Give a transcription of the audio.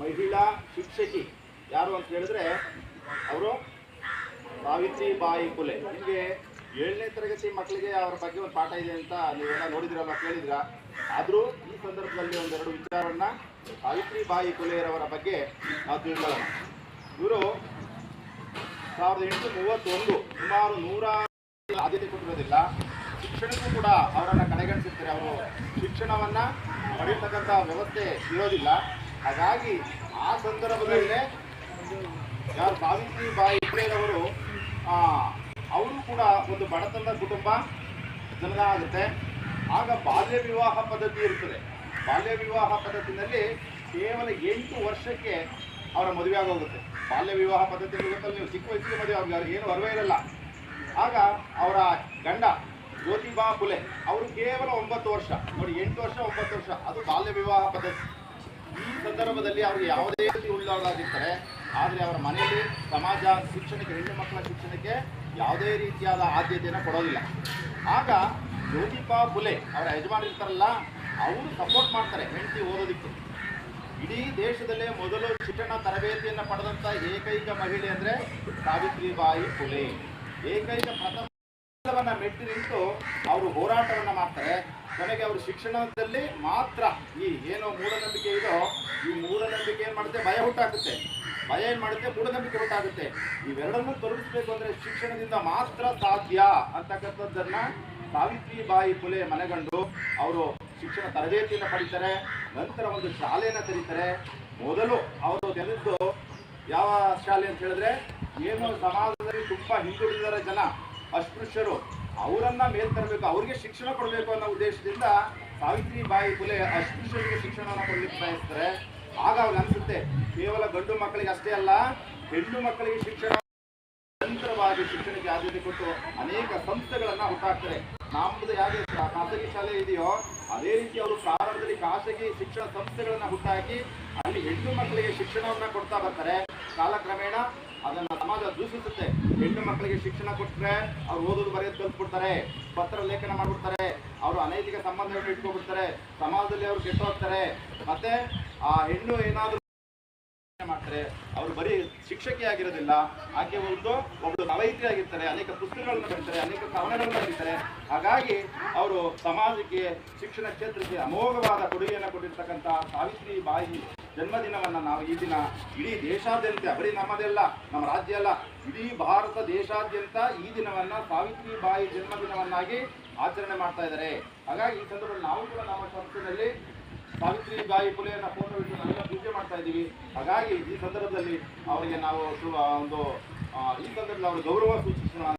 ಮಹಿಳಾ ಶಿಕ್ಷಕಿ. ಯಾರು ಅಂತ ಹೇಳಿದ್ರೆ ಅವರು ಸಾವಿತ್ರಿ ಬಾಯಿ ಕುಲೆ ನಿಮಗೆ ಏಳನೇ ತರಗತಿ ಮಕ್ಕಳಿಗೆ ಅವರ ಬಗ್ಗೆ ಒಂದು ಪಾಠ ಇದೆ ಅಂತ ನೀವೆಲ್ಲ ನೋಡಿದಿರಲ್ಲ ಕೇಳಿದ್ರ? ಆದರೂ ಈ ಸಂದರ್ಭದಲ್ಲಿ ಒಂದೆರಡು ವಿಚಾರವನ್ನ ಸಾವಿತ್ರಿ ಬಾಯಿ ಕುಲೆಯರವರ ಬಗ್ಗೆ ನಾವು ತಿಳ್ಕೊಳ್ಳೋಣ. ಇವರು ಸಾವಿರದ ಎಂಟು ಮೂವತ್ತೊಂದು, ಸುಮಾರು ನೂರ ಆದ್ಯತೆ ಕೊಟ್ಟಿರೋದಿಲ್ಲ. ಶಿಕ್ಷಣಕ್ಕೂ ಕೂಡ ಅವರನ್ನು ಕಡೆಗಣಿಸಿರ್ತಾರೆ. ಅವರು ಶಿಕ್ಷಣವನ್ನ ಪಡೆಯತಕ್ಕಂಥ ವ್ಯವಸ್ಥೆ ಇರೋದಿಲ್ಲ. ಹಾಗಾಗಿ ಆ ಸಂದರ್ಭದಲ್ಲೇ ಯಾರು ಸಾವಿತ್ರಿ ಬಾಯಿ ಆ, ಅವರು ಕೂಡ ಒಂದು ಬಡತನದ ಕುಟುಂಬ ಜನನ ಆಗುತ್ತೆ. ಆಗ ಬಾಲ್ಯ ವಿವಾಹ ಪದ್ಧತಿ ಇರ್ತದೆ. ಬಾಲ್ಯ ವಿವಾಹ ಪದ್ಧತಿನಲ್ಲಿ ಕೇವಲ ಎಂಟು ವರ್ಷಕ್ಕೆ ಅವರ ಮದುವೆ ಆಗೋಗುತ್ತೆ. ಬಾಲ್ಯ ವಿವಾಹ ಪದ್ಧತಿ ಗೊತ್ತಲ್ಲ ನೀವು, ಚಿಕ್ಕ ವಯಸ್ಸಿಗೆ ಮದುವೆ ಆಗಿ ಏನು ಅರ್ವೇ ಇರಲ್ಲ. ಆಗ ಅವರ ಗಂಡ, ಜ್ಯೋತಿಬಾ ಫುಲೆ ಅವರು ಕೇವಲ ಒಂಬತ್ತು ವರ್ಷ, ನೋಡಿ, ಎಂಟು ವರ್ಷ, ಒಂಬತ್ತು ವರ್ಷ, ಅದು ಬಾಲ್ಯ ವಿವಾಹ ಪದ್ಧತಿ. ಈ ಸಂದರ್ಭದಲ್ಲಿ ಅವರು ಯಾವುದೇ ರೀತಿ ಉಳ್ಳಾಗಿರ್ತಾರೆ ಆದರೆ ಅವರ ಮನೆಯಲ್ಲಿ ಸಮಾಜ ಶಿಕ್ಷಣಕ್ಕೆ, ಹೆಣ್ಣು ಮಕ್ಕಳ ಶಿಕ್ಷಣಕ್ಕೆ ಯಾವುದೇ ರೀತಿಯಾದ ಆದ್ಯತೆಯನ್ನು ಕೊಡೋದಿಲ್ಲ. ಆಗ ಜ್ಯೋತಿಬಾ ಬುಲೆ ಅವರ ಯಜಮಾನ ಇರ್ತಾರಲ್ಲ, ಅವರು ಸಪೋರ್ಟ್ ಮಾಡ್ತಾರೆ ಹೆಂಡತಿ ಓದೋದಿಕ್ಕೆ. ಇಡೀ ದೇಶದಲ್ಲೇ ಮೊದಲು ಶಿಕ್ಷಣ ತರಬೇತಿಯನ್ನು ಪಡೆದಂಥ ಏಕೈಕ ಮಹಿಳೆ ಅಂದರೆ ಸಾವಿತ್ರಿಬಾಯಿ ಫುಲೆ. ಏಕೈಕ ಪ್ರಥಮ ಶಿಕ್ಷಣವನ್ನ ಮೆಟ್ಟಿ ನಿಂತು ಅವರು ಹೋರಾಟವನ್ನು ಮಾಡ್ತಾರೆ. ಕೊನೆಗೆ ಅವರು ಶಿಕ್ಷಣದಲ್ಲಿ ಮಾತ್ರ ಈ ಏನೋ ಮೂಢನಂಬಿಕೆ ಇದೋ, ಈ ಮೂಢನಂಬಿಕೆ ಏನು ಮಾಡುತ್ತೆ? ಭಯ ಹುಟ್ಟಾಗುತ್ತೆ ಭಯ ಏನು ಮಾಡುತ್ತೆ? ಮೂಢನಂಬಿಕೆ ಹುಟ್ಟಾಗುತ್ತೆ ಇವೆರಡನ್ನೂ ತೊಲಗಿಸಬೇಕು ಅಂದ್ರೆ ಶಿಕ್ಷಣದಿಂದ ಮಾತ್ರ ಸಾಧ್ಯ ಅಂತಕ್ಕಂಥದ್ದನ್ನ ಸಾವಿತ್ರಿ ಬಾಯಿ ಫುಲೆ ಮನೆಗಂಡು ಅವರು ಶಿಕ್ಷಣ ತರಬೇತಿಯನ್ನು ಪಡಿತಾರೆ. ನಂತರ ಒಂದು ಶಾಲೆಯನ್ನು ತೆರೀತಾರೆ. ಮೊದಲು ಅವರು ತೆರೆದು ಯಾವ ಶಾಲೆ ಅಂತ ಹೇಳಿದ್ರೆ, ಏನು ಸಮಾಜದಲ್ಲಿ ತುಂಬಾ ಹಿಂದುಳಿದಾರೆ ಜನ. ಅಸ್ಪೃಶ್ಯರು. ಅವರನ್ನ ಮೇಲ್ ತರಬೇಕು, ಅವರಿಗೆ ಶಿಕ್ಷಣ ಕೊಡಬೇಕು ಅನ್ನೋ ಉದ್ದೇಶದಿಂದ ಸಾವಿತ್ರಿ ಬಾಯಿ ಫುಲೆ ಅಸ್ಪೃಶ್ಯರಿಗೆ ಶಿಕ್ಷಣವನ್ನು ಕೊಡಲಿಕ್ಕೆ ಬಯಸ್ತಾರೆ ಆಗ ಅವ್ರಿಗೆ ಅನ್ಸುತ್ತೆ, ಕೇವಲ ಗಂಡು ಮಕ್ಕಳಿಗೆ ಅಷ್ಟೇ ಅಲ್ಲ, ಹೆಣ್ಣು ಮಕ್ಕಳಿಗೆ ಶಿಕ್ಷಣ ನಿರಂತರವಾಗಿ ಶಿಕ್ಷಣಕ್ಕೆ ಆದ್ಯತೆ ಕೊಟ್ಟು ಅನೇಕ ಸಂಸ್ಥೆಗಳನ್ನ ಹುಟ್ಟಾಕ್ತಾರೆ. ನಮ್ಮದು ಶಾ- ಖಾಸಗಿ ಶಾಲೆ ಇದೆಯೋ, ಅದೇ ರೀತಿ ಅವರು ಪ್ರಾರಂಭದಲ್ಲಿ ಖಾಸಗಿ ಶಿಕ್ಷಣ ಸಂಸ್ಥೆಗಳನ್ನ ಹುಟ್ಟಾಕಿ ಅಲ್ಲಿ ಹೆಣ್ಣು ಮಕ್ಕಳಿಗೆ ಶಿಕ್ಷಣವನ್ನ ಕೊಡ್ತಾ ಬರ್ತಾರೆ. ಕಾಲಕ್ರಮೇಣ ಅದನ್ನ ಸಮಾಜ ದೂಷಿಸುತ್ತೆ. ಹೆಣ್ಣು ಮಕ್ಕಳಿಗೆ ಶಿಕ್ಷಣ ಕೊಟ್ಟರೆ ಅವ್ರು ಓದೋದು ಬರೆಯೋದು ಕಲ್ತ್ಬಿಡ್ತಾರೆ, ಪತ್ರ ಲೇಖನ ಮಾಡ್ಬಿಡ್ತಾರೆ, ಅವರು ಅನೈತಿಕ ಸಂಬಂಧವನ್ನು ಇಟ್ಕೊಬಿಡ್ತಾರೆ ಸಮಾಜದಲ್ಲಿ ಅವರು ಕೆಟ್ಟ ಹೋಗ್ತಾರೆ ಮತ್ತೆ ಆ ಹೆಣ್ಣು ಏನಾದರೂ ಮಾಡ್ತಾರೆ, ಅವರು ಬರೀ ಶಿಕ್ಷಕಿ ಆಗಿರೋದಿಲ್ಲ, ಆಕೆ ಒಂದು ಒಬ್ಬಳು ಆಗಿರ್ತಾರೆ, ಅನೇಕ ಪುಸ್ತಕಗಳನ್ನು ಬರೀತಾರೆ, ಅನೇಕ ಕವನಗಳನ್ನು ಬರೀತಾರೆ. ಹಾಗಾಗಿ ಅವರು ಸಮಾಜಕ್ಕೆ, ಶಿಕ್ಷಣ ಕ್ಷೇತ್ರಕ್ಕೆ ಅಮೋಘವಾದ ಕೊಡುಗೆಯನ್ನು ಕೊಟ್ಟಿರ್ತಕ್ಕಂಥ ಸಾವಿತ್ರಿ ಬಾಯಿ ಜನ್ಮದಿನವನ್ನು ನಾವು ಈ ದಿನ ಇಡೀ ದೇಶಾದ್ಯಂತ, ಬರೀ ನಮ್ಮದೆಲ್ಲ ನಮ್ಮ ರಾಜ್ಯ ಅಲ್ಲ, ಇಡೀ ಭಾರತ ದೇಶಾದ್ಯಂತ ಈ ದಿನವನ್ನ ಸಾವಿತ್ರಿ ಬಾಯಿ ಜನ್ಮದಿನವನ್ನಾಗಿ ಆಚರಣೆ ಮಾಡ್ತಾ ಇದ್ದಾರೆ. ಹಾಗಾಗಿ ಈ ಸಂದರ್ಭದಲ್ಲಿ ನಾವು ಕೂಡ ನಮ್ಮ ಸಂಸ್ಥೆಯಲ್ಲಿ ಸಾವಿತ್ರಿ ಬಾಯಿ ಪುಲೆಯನ್ನ ಫೋಟೋ ಇಟ್ಟು ನಾವೆಲ್ಲ ಪೂಜೆ ಮಾಡ್ತಾ ಇದ್ದೀವಿ. ಹಾಗಾಗಿ ಈ ಸಂದರ್ಭದಲ್ಲಿ ಅವರಿಗೆ ನಾವು ಒಂದು ಈ ಸಂದರ್ಭದಲ್ಲಿ ಅವರು ಗೌರವ ಸೂಚಿಸೋಣ